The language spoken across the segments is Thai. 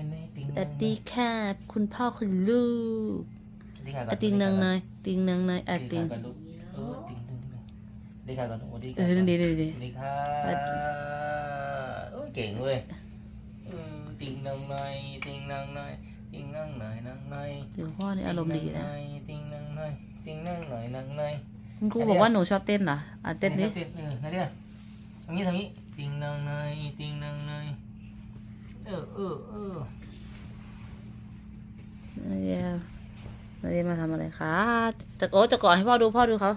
สวัสดีค่ะ คุณพ่อคุณลูกอติงนางนายติงนางนายอติงเออติงติงติงดีค่ะก่อนสวัสดีค่ะเออดีเก่งเลยติงนางนายติงนางนายติงนางนายนางนายถึงพ่อเนี่ยอารมณ์ดีนะติงนางนายติงนางนายนางนายคุณครูบอกว่าหนูชอบเต้นเหรออะเต้นดิเต้นเออนะเดี๋ยวทางนี้ตรงนี้ติงนางนายติงนางนาย ออเออเออเดี๋ยวเดี๋ยวมาทำอะไรคะแต่โกจะกอดให้พ่อดูพ่อดูเขา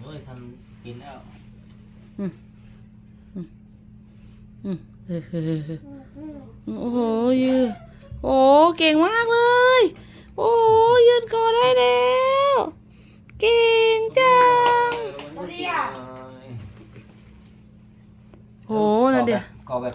โอ้ยทำกินแล้วอืมอืมอืมโอ้โหยืนโอ้เก่งมากเลย โอ้ยืนกอดได้แล้ว เก่งจังโอ้โหนะเดี๋ยวกอแบบ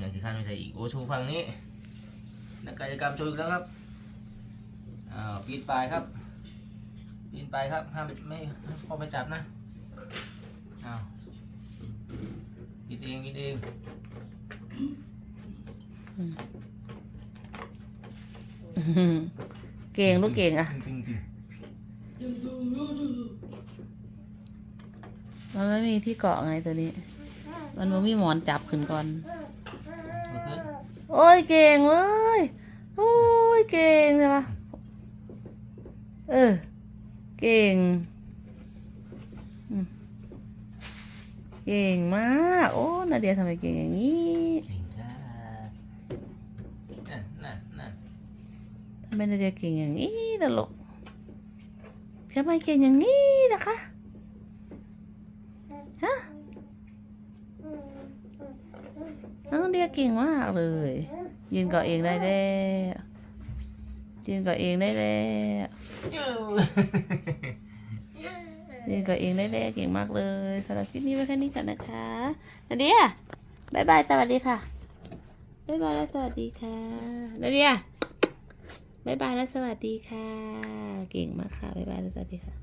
อยากจะข้ามไปใส่อีกโอ้ชูฝั่งนี้นักกายกรรมโชว์อีกแล้วครับอ้าวปีนปลายครับปีนปลายครับห้ามไม่พอไปจับนะอ้าวปิดเองปิดเองอืมเก่งลูกเก่งอะตึงตึงตึงมันไม่มีที่เกาะไงตัวนี้ มันไม่มีหมอนจับขึ้นก่อนเมื่อคืน โอ้ยเก่งเว้ยโอ้ยเก่งใช่ปะเออ เก่งอืมเก่งมาก โอ้ นาเดียทำไมเก่งอย่างนี้เก่งจ้านั่นนั่นนั่นทำไมนาเดียเก่งอย่างนี้ล่ะลูกทำไมเก่งอย่างนี้ล่ะคะ ฮะ น้องเดียเก่งมากเลย ยืนเกาะเองได้แล้วยืนเกาะเองได้แล้วยืนเกาะเองได้แล้วเก่งมากเลยสำหรับคลิปนี้ไว้แค่นี้ก่อนนะคะนาเดียบายบายสวัสดีค่ะบายบายและสวัสดีค่ะนาเดียบายบายและสวัสดีค่ะ เก่งมากค่ะบายบายและสวัสดีค่ะ